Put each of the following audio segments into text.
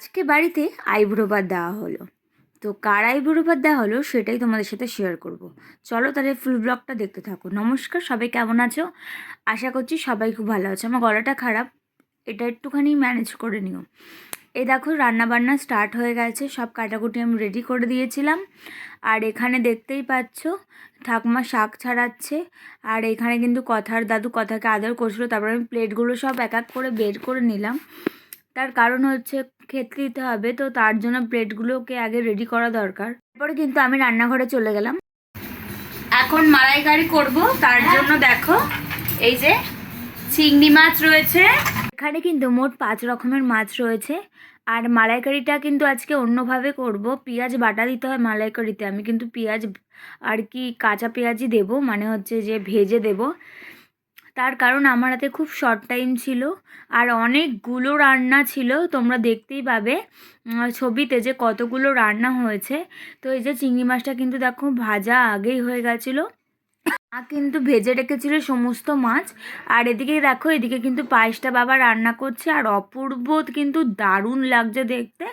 আজকে বাড়িতে আইব্রো দেওয়া হলো। তো কার আইব্রো দেওয়া হলো সেটাই তোমাদের সাথে শেয়ার করব। চলো তাহলে ফুল ব্লগটা দেখতে থাকো। নমস্কার, সবাই কেমন আছো? আশা করছি সবাই খুব ভালো আছে। আমার গলাটা খারাপ, এটা একটুখানি ম্যানেজ করে নিও। এ দেখো রান্না বান্না স্টার্ট হয়ে গেছে। সব কাটাকুটি আমি রেডি করে দিয়েছিলাম। আর এখানে দেখতেই পাচ্ছ, ঠাকুমা শাক ছাড়াচ্ছে। আর এখানে কিন্তু কথার দাদু কথাকে আদর করছিল। তারপর আমি প্লেটগুলো সব এক এক করে বের করে নিলাম। তার কারণ হচ্ছে খেতে দিতে হবে তো তার জন্য প্লেটগুলোকে আগে রেডি করা দরকার। তারপরে কিন্তু আমি রান্নাঘরে চলে গেলাম। এখন মালাইকারি করব তার জন্য দেখো এই যে চিংড়ি মাছ রয়েছে। এখানে কিন্তু মোট পাঁচ রকমের মাছ রয়েছে। আর মালাইকারিটা কিন্তু আজকে অন্যভাবে করব। পেঁয়াজ বাটা দিতে হয় মালাইকারিতে আমি কিন্তু পেঁয়াজ আর কি কাঁচা পেঁয়াজই দেবো মানে হচ্ছে যে ভেজে দেবো। তার কারণ আমার হাতে খুব শর্ট টাইম ছিল আর অনেকগুলো রান্না ছিল, তোমরা দেখতেই পাবে ছবিতে যে কতগুলো রান্না হয়েছে। তো এই যে চিংড়ি মাছটা কিন্তু দেখো ভাজা আগেই হয়ে গেছিল। মা কিন্তু ভেজে রেখেছিল সমস্ত মাছ। আর এদিকে দেখো, এদিকে কিন্তু পায়েসটা বাবা রান্না করছে আর অপূর্ব কিন্তু দারুণ লাগছে দেখতে।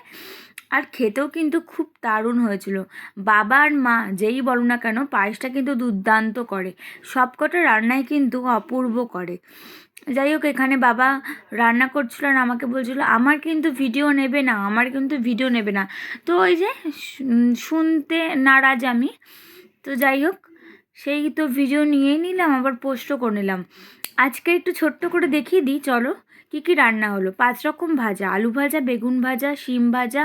আর খেতেও কিন্তু খুব দারুণ হয়েছিল। বাবা আর মা যেই বলো না কেন, পায়েসটা কিন্তু দুর্দান্ত করে। সবকটা রান্নাই কিন্তু অপূর্ব করে। যাই হোক, এখানে বাবা রান্না করছিল আর আমাকে বলছিল, আমার কিন্তু ভিডিও নেবে না, আমার কিন্তু ভিডিও নেবে না। তো ওই যে শুন- শুনতে নারাজ আমি। তো যাই হোক, সেই তো ভিডিও নিয়েই নিলাম, আবার পোস্টও করে নিলাম। আজকে একটু ছোট্ট করে দেখিয়ে দিই, চলো। কী কী রান্না হলো? পাঁচ রকম ভাজা, আলু ভাজা, বেগুন ভাজা, শিম ভাজা,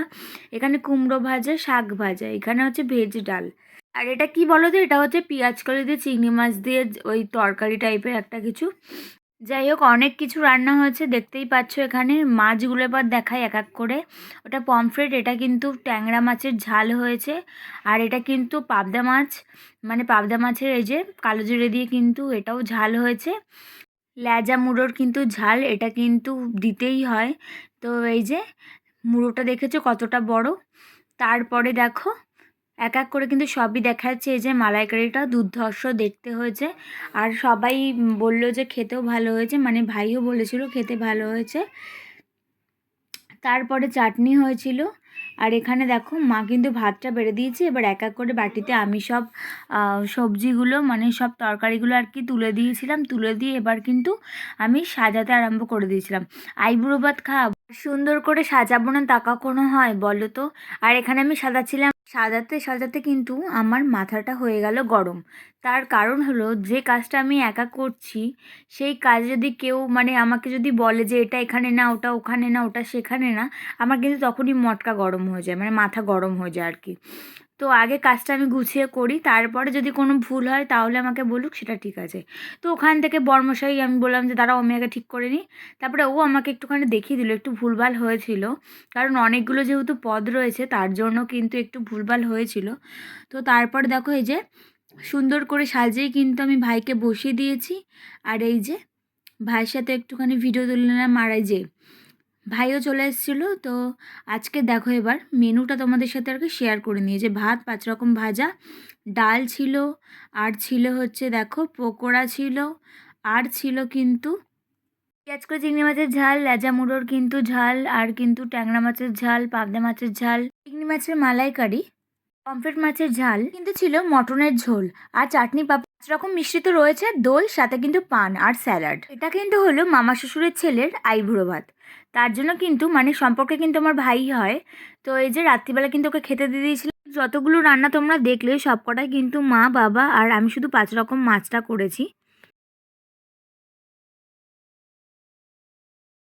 এখানে কুমড়ো ভাজা, শাক ভাজা, এখানে হচ্ছে ভেজ ডাল। আর এটা কি বলো তো? এটা হচ্ছে পেঁয়াজ কলি দিয়ে, চিংড়ি মাছ দিয়ে, ওই তরকারি টাইপের একটা কিছু। যাই হোক, অনেক কিছু রান্না হয়েছে, দেখতেই পাচ্ছ এখানে। মাছগুলো এবার দেখাই এক এক করে। ওটা পমফ্রেট এটা কিন্তু ট্যাংরা মাছের ঝাল হয়েছে। আর এটা কিন্তু পাবদা মাছ মানে পাবদা মাছের এই যে কালো জিরে দিয়ে কিন্তু এটাও ঝাল হয়েছে। ল্যাজা মুড়োর কিন্তু ঝাল, এটা কিন্তু দিতেই হয়। তো এই যে মুড়োটা দেখেছ কতটা বড়? তারপরে দেখো, এক এক করে কিন্তু সবই দেখাচ্ছে এই যে মালাইকারিটা দুর্ধর্ষ দেখতে হয়েছে। আর সবাই বলল যে খেতেও ভালো হয়েছে মানে ভাইও বলেছিল খেতে ভালো হয়েছে। তারপরে চাটনি হয়েছিল। আর এখানে দেখো, মা কিন্তু ভাতটা বেড়ে দিয়েছে। এবার এক এক করে বাটিতে আমি সব সবজিগুলো মানে সব তরকারিগুলো আর কি তুলে দিয়েছিলাম। তুলে দিয়ে এবার কিন্তু আমি সাজাতে আরম্ভ করে দিয়েছিলাম। আইবুড়ো ভাত খাওয়া সুন্দর করে সাজাবো না তা কখনো হয়, বলো তো? আর এখানে আমি সাজাচ্ছিলাম, সাজাতে সাজাতে কিন্তু আমার মাথাটা হয়ে গেল গরম। তার কারণ হলো যে কাজটা আমি একা করছি, সেই কাজ যদি কেউ মানে আমাকে যদি বলে যে এটা এখানে না, ওটা ওখানে না, ওটা সেখানে না, আমার কিন্তু তখনই মটকা গরম হয়ে যায় মানে মাথা গরম হয়ে যায় আর কি। তো আগে কাজটা আমি গুছিয়ে করি, তারপরে যদি কোনো ভুল হয় তাহলে আমাকে বলুক, সেটা ঠিক আছে। তো ওখান থেকে বর্মশাই, আমি বললাম যে, দাঁড়াও, আমি আগে ঠিক করে নিই। তারপরে ও আমাকে একটুখানি দেখিয়ে দিল, একটু ভুলভাল হয়েছিল। কারণ অনেকগুলো যেহেতু পদ রয়েছে, তার জন্য কিন্তু একটু ভুলভাল হয়েছিল। তো তারপর দেখো, এই যে, সুন্দর করে সাজিয়ে কিন্তু আমি ভাইকে বসিয়ে দিয়েছি। আর এই যে, ভাইয়ের সাথে একটুখানি ভিডিও তুলে নিলাম। আর এই যে ভাইও চলে এসেছিল, তো আজকে দেখো এবার মেনুটা তোমাদের সাথে আর কি শেয়ার করে নিয়ে যে ভাত, পাঁচ রকম ভাজা, ডাল ছিল, আর ছিল হচ্ছে দেখো পকোড়া ছিল, আর ছিল কিন্তু পেঁয়াজ করে চিংড়ি মাছের ঝাল লেজা মুড়োর কিন্তু ঝাল, আর কিন্তু ট্যাংরা মাছের ঝাল, পাবদা মাছের ঝাল, চিংড়ি মাছের মালাইকারি, পমফ্রেট মাছের ঝাল, কিন্তু ছিল মটনের ঝোল, আর চাটনি পাঁচ রকম মিশ্রিত রয়েছে, দই, সাথে কিন্তু পান আর স্যালাড। এটা কিন্তু হলো মামা শ্বশুরের ছেলের আইবুড়ো ভাত। তার জন্য কিন্তু মানে সম্পর্কে কিন্তু আমার ভাই হয়। তো এই যে রাত্রিবেলা কিন্তু ওকে খেতে দিয়ে দিয়েছিলাম। যতগুলো রান্না তোমরা দেখলে, সবকটাই কিন্তু মা, বাবা আর আমি শুধু পাঁচ রকম মাছটা করেছি।